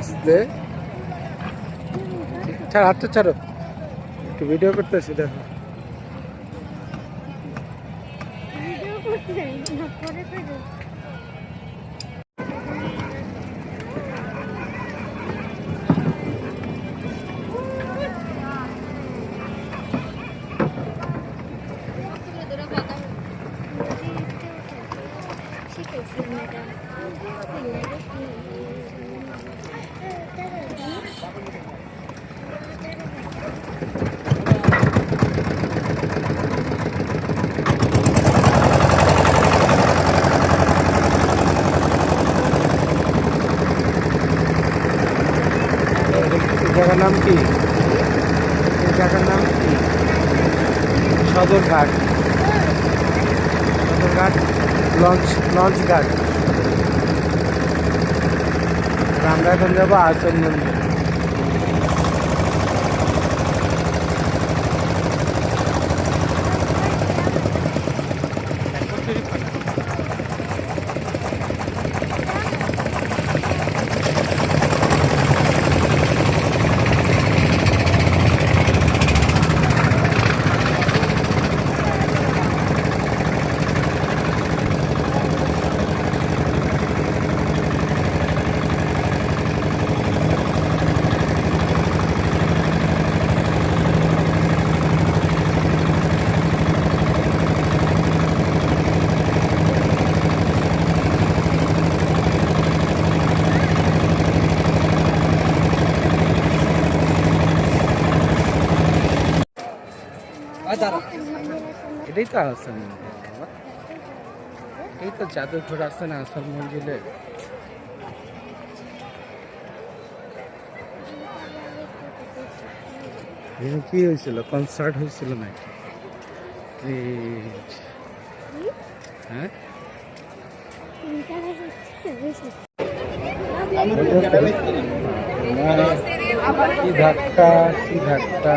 আস্তে। ছাড় হাতটা ছাড়ো। একটু ভিডিও করতেছি দেখো। ভিডিও করতে যাই না পরে করে শিখেছি ম্যাডাম এই জায়গার নাম কি? নাম সদরঘাট। সদরঘাট লঞ্চ লঞ্চ ঘাট আর আমরা এখন যাব এটাই তো বাবা। এই তো জাদুঘর আছে না আসাম মন্দিরে। কি হয়েছিল? কনসার্ট হয়েছিল নাকি. হ্যাঁ? কি ধাক্কা কি ধাক্কা?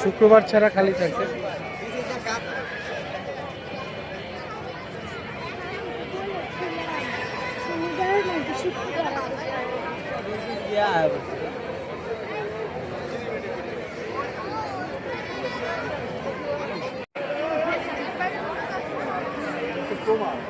শুক্রবার ছাড়া খালি থাকে ছিল হয়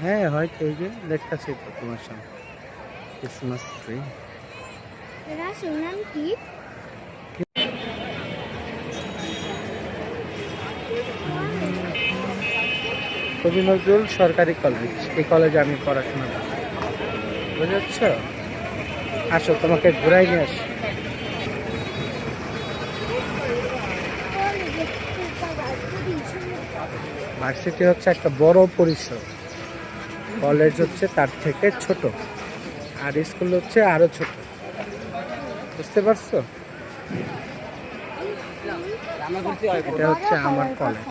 হ্যাঁ হয়তো এই যে দেখতেছি তো তোমার সামনে। ক্রিসমাস ট্রি কবি নজরুল সরকারি কলেজ এই কলেজে আমি পড়াশোনা করি। বুঝেছ আসো, তোমাকে ঘুরাই নিয়ে আসি। ভার্সিটি হচ্ছে একটা বড় পরিসর। কলেজ হচ্ছে তার থেকে ছোট। আর স্কুল হচ্ছে আরও ছোট। বুঝতে পারছ? এটা হচ্ছে আমার কলেজ।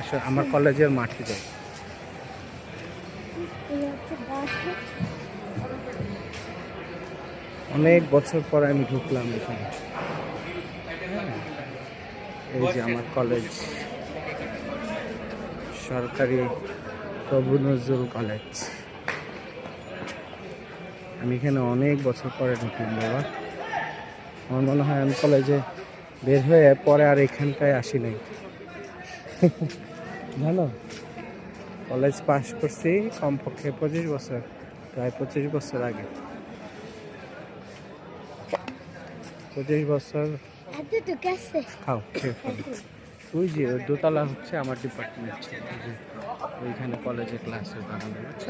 আসলে আমার কলেজের মাঠে যাই। অনেক বছর পর আমি ঢুকলাম এখানে। এই যে আমার কলেজ সরকারি প্রভু নজরুল কলেজ আমি এখানে অনেক বছর পরে ঢুকলাম, বাবা। আমার মনে হয় আমি কলেজে বের হয়ে পরে আর এখানটায় আসি নাই। জানো? কলেজ পাশ করছি কমপক্ষে পঁচিশ বছর, প্রায় পঁচিশ বছর আগে। পঁচিশ বছর খাও ওই যে দোতলা হচ্ছে আমার ডিপার্টমেন্ট ওইখানে কলেজে ক্লাসে বানানো বুঝছ?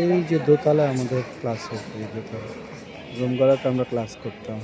এই যে দোতলা আমাদের ক্লাস হতো এই দোতলা রুমগুলোতে আমরা ক্লাস করতাম।